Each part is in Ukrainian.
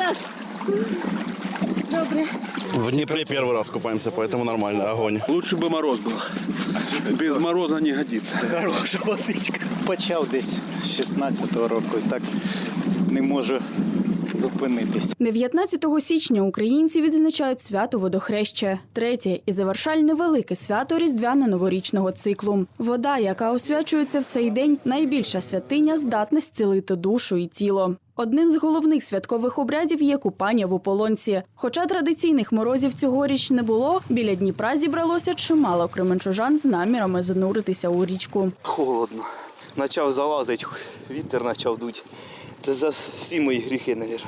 Холодно. Добре. В Днепре первый раз купаемся, поэтому нормально, огонь. Лучше бы мороз был. Без мороза не годится. Хороша водичка. Почав десь з 16-го року і так не можу зупинитись. 19 січня українці відзначають свято водохреща, третє і завершальне велике свято різдвяно-новорічного циклу. Вода, яка освячується в цей день, найбільша святиня, здатна зцілити душу і тіло. Одним з головних святкових обрядів є купання в ополонці. Хоча традиційних морозів цьогоріч не було, біля Дніпра зібралося чимало кременчужан з намірами зануритися у річку. Холодно. Почав залазити, вітер почав дути. Це за всі мої гріхи, мабуть.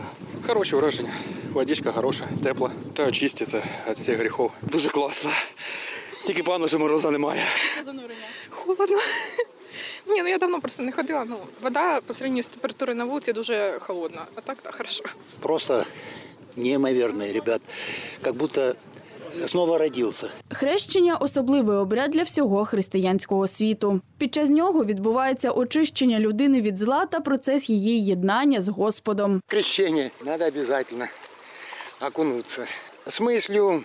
Хороше враження. Водичка хороша, тепла. Та очиститься від всіх гріхів. Дуже класно. Тільки погано, що мороза немає. Холодно. Ні, ну я давно просто не ходила. Ну, вода по сравнению з температурою на вулиці дуже холодна. А так, так, хорошо. просто неимоверные, ребят. Как будто снова родился. Хрещення особливий обряд для всього християнського світу. Під час нього відбувається очищення людини від зла та процес її єднання з Господом. Крещение надо обязательно окунуться. С мыслью,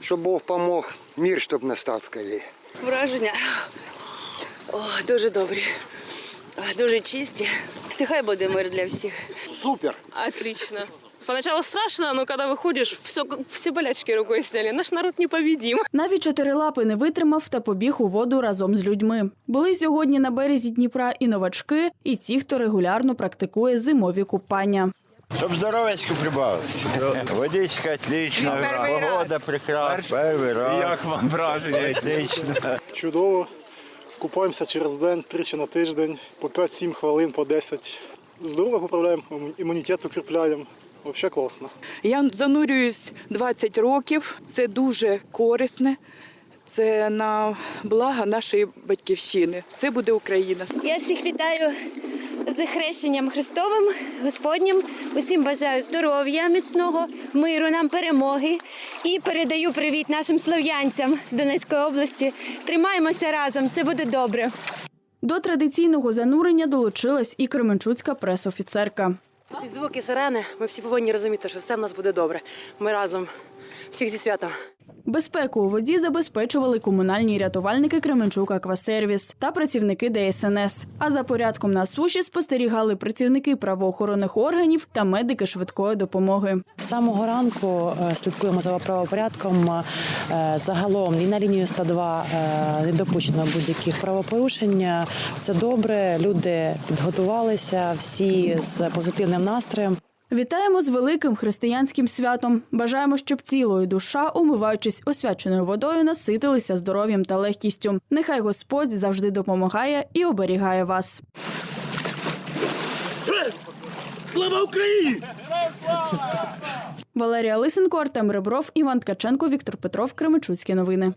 что Бог помог, мир, чтобы настал скорее. Враження о, дуже добрі, дуже чисті. Нехай буде мир для всіх. Супер! Отлично. Поначалу страшно, но когда выходишь, все, все болячки рукой сняли. Наш народ непобедим. Навіть чотирилапи не витримав та побіг у воду разом з людьми. Були сьогодні на березі Дніпра і новачки, і ті, хто регулярно практикує зимові купання. Щоб здоров'ячку прибавилось. Водичка отлично, погода прекрасна. Перший раз. Як вам враження? Отлично. Чудово. Купаємося через день, тричі на тиждень, по 5-7 хвилин, по 10. Здорово поправляємо, імунітет укріпляємо. Взагалі класно. Я занурююсь 20 років. Це дуже корисне. Це на благо нашої батьківщини. Це буде Україна. Я всіх вітаю з хрещенням Христовим, Господнім. Усім бажаю здоров'я, міцного, миру, нам перемоги. І передаю привіт нашим слов'янцям з Донецької області. Тримаємося разом, все буде добре. До традиційного занурення долучилась і кременчуцька пресофіцерка. І звуки сирени. Ми всі повинні розуміти, що все в нас буде добре. Ми разом. Всіх зі святом. Безпеку у воді забезпечували комунальні рятувальники Кременчук Аквасервіс та працівники ДСНС. А за порядком на суші спостерігали працівники правоохоронних органів та медики швидкої допомоги. З самого ранку е, слідкуємо за правопорядком. Е, Загалом і на лінію 102 е, не допущено будь-яких правопорушень. Все добре. Люди підготувалися, всі з позитивним настроєм. Вітаємо з великим християнським святом. Бажаємо, щоб тіло і душа, умиваючись освяченою водою, наситилися здоров'ям та легкістю. Нехай Господь завжди допомагає і оберігає вас. Слава Україні! Валерія Лисенко, Артем Ребров, Іван Ткаченко, Віктор Петров, Кременчуцькі новини.